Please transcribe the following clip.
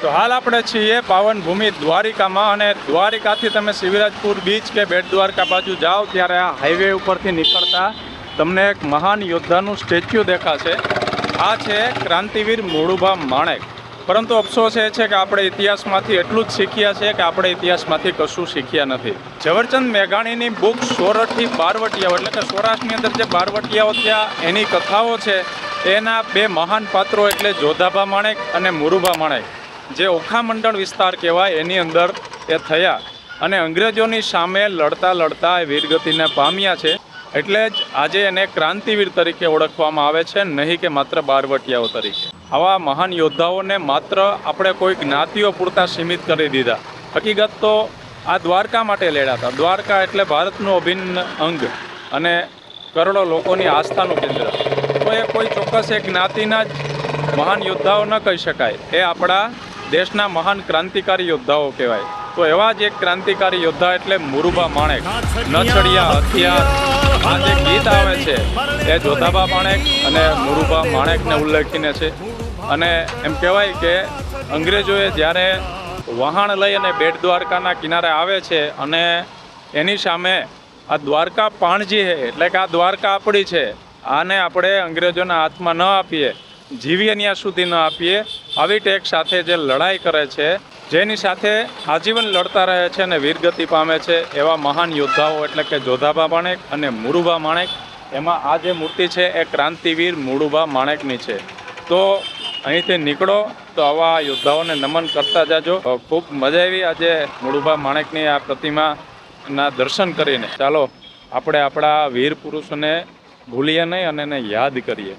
તો હાલ આપણે છીએ પાવન ભૂમિ દ્વારિકામાં અને દ્વારિકાથી તમે શિવરાજપુર બીચ કે બેટ દ્વારકા બાજુ જાઓ ત્યારે આ હાઈવે ઉપરથી નીકળતા તમને એક મહાન યોદ્ધાનું સ્ટેચ્યુ દેખાશે. આ છે ક્રાંતિવીર મોડુભા માણેક. પરંતુ અફસોસ એ છે કે આપણે ઇતિહાસમાંથી એટલું જ શીખ્યા છે કે આપણે ઇતિહાસમાંથી કશું શીખ્યા નથી. ઝવેરચંદ મેઘાણીની બુક સોરઠથી બારવટિયાઓ, એટલે કે સૌરાષ્ટ્રની અંદર જે બારવટિયાઓ થયા, એની કથાઓ છે, એના બે મહાન પાત્રો એટલે જોધાભા માણેક અને મુરુભા માણેક. જે ઓખા મંડળ વિસ્તાર કહેવાય, એની અંદર એ થયા. અને અંગ્રેજોની સામે લડતા લડતા એ વીરગતિને પામ્યા છે. એટલે જ આજે એને ક્રાંતિવીર તરીકે ઓળખવામાં આવે છે, નહીં કે માત્ર બારવટિયાઓ તરીકે. આવા મહાન યોદ્ધાઓને માત્ર આપણે કોઈ જ્ઞાતિઓ પૂરતા સીમિત કરી દીધા. હકીકત તો આ દ્વારકા માટે લડ્યા દ્વારકા એટલે ભારતનું અભિન્ન અંગ અને કરોડો લોકોની આસ્થાનું કેન્દ્ર. તો એ કોઈ ચોક્કસ એક જ્ઞાતિના જ મહાન યોદ્ધાઓ ન કહી શકાય. એ આપણા દેશના મહાન ક્રાંતિકારી યોદ્ધાઓ કહેવાય. તો એવા જ એક ક્રાંતિકારી યોદ્ધા એટલે મુરુબા માણેક. નછડિયા, હથિયાર, આ જે ગીત આવે છે એ જોધાબા માણેક અને મુરુબા માણેકને ઉલ્લેખીને છે. અને એમ કહેવાય કે અંગ્રેજોએ જ્યારે વહાણ લઈ અને બેટ દ્વારકાના કિનારે આવે છે અને એની સામે આ દ્વારકા પાણજી છે એટલે કે આ દ્વારકા આપણી છે, આને આપણે અંગ્રેજોના હાથમાં ન આપીએ. જીવીએ ત્યાં સુધી ન આપીએ, આવી ટેક સાથે જે લડાઈ કરે છે, જેની સાથે આજીવન લડતા રહે છે અને વીરગતિ પામે છે, એવા મહાન યોદ્ધાઓ એટલે કે જોધાબા માણેક અને મુરુબા માણેક, એમાં આ જે મૂર્તિ છે એ ક્રાંતિવીર મુરુભા માણેકની છે. તો અહીંથી નીકળો, તો આવા યોદ્ધાઓને નમન કરતા જાજો. ખૂબ મજા આવી આજે મુરુભા માણેકની આ પ્રતિમાના દર્શન કરીને. ચાલો, આપણે આપણા વીર પુરુષોને ભૂલીએ નહીં અને એને યાદ કરીએ.